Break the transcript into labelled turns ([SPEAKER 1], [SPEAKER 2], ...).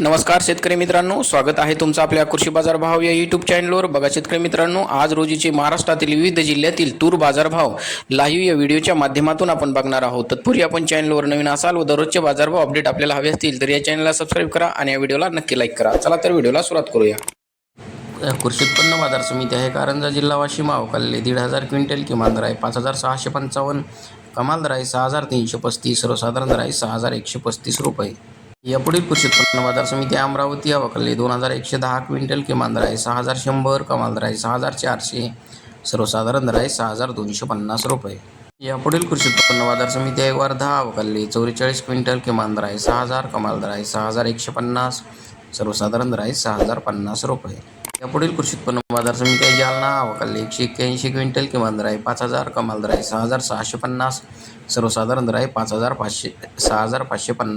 [SPEAKER 1] नमस्कार शेतकरी मित्रांनो स्वागत आहे तुमचं आपल्या कृषी बाजार भाव या युट्यूब चॅनलवर बघा शेतकरी मित्रांनो आज रोजीचे महाराष्ट्रातील विविध जिल्ह्यातील तूर बाजारभाव लाईव्ह या व्हिडिओच्या माध्यमातून आपण बघणार आहोत. तत्पूर्वी आपण चॅनलवर नवीन असाल व दररोजचे बाजारभाव अपडेट आपल्याला हवे असतील तर या चॅनलला सबस्क्राईब करा आणि या व्हिडिओला नक्की लाईक करा. चला तर व्हिडिओला सुरुवात करूया. कृषी उत्पन्न बाजार समिती आहे कारंजा जिल्हा वाशिम अवकालले दीड हजार क्विंटल किमान दर आहे पाच हजार सहाशे पंचावन्न कमाल दर आहे सहा हजार तीनशे पस्तीस सर्वसाधारण दर आहे सहा हजार एकशे पस्तीस रुपये. यापुढील कृषी उत्पन्न बाजार समिती अमरावती अवकालले दोन हजार एकशे दहा क्विंटल किमान दर आहे सहा हजार शंभर कमाल दर आहे सहा हजार चारशे सर्वसाधारण दर आहे सहा हजार दोनशे पन्नास रुपये. यापुढील कृषी उत्पन्न बाजार समिती आहे वर्धा अवकालले चौवेचाळीस क्विंटल किमान दर आहे सहा हजार कमाल दर आहे सहा हजार एकशे पन्नास सर्वसाधारण दर आहे सहा हजार पन्नास रुपये. यापुढील कृषी उत्पन्न बाजार समिती आहे जालना अवकालले एकशे एक्क्याऐंशी क्विंटल किमान दर आहे पाच हजार कमाल दर आहे सहा हजार सहाशे पन्नास सर्वसाधारण दर आहे पाच हजार पाचशे सहा हजार पाचशे पन्नास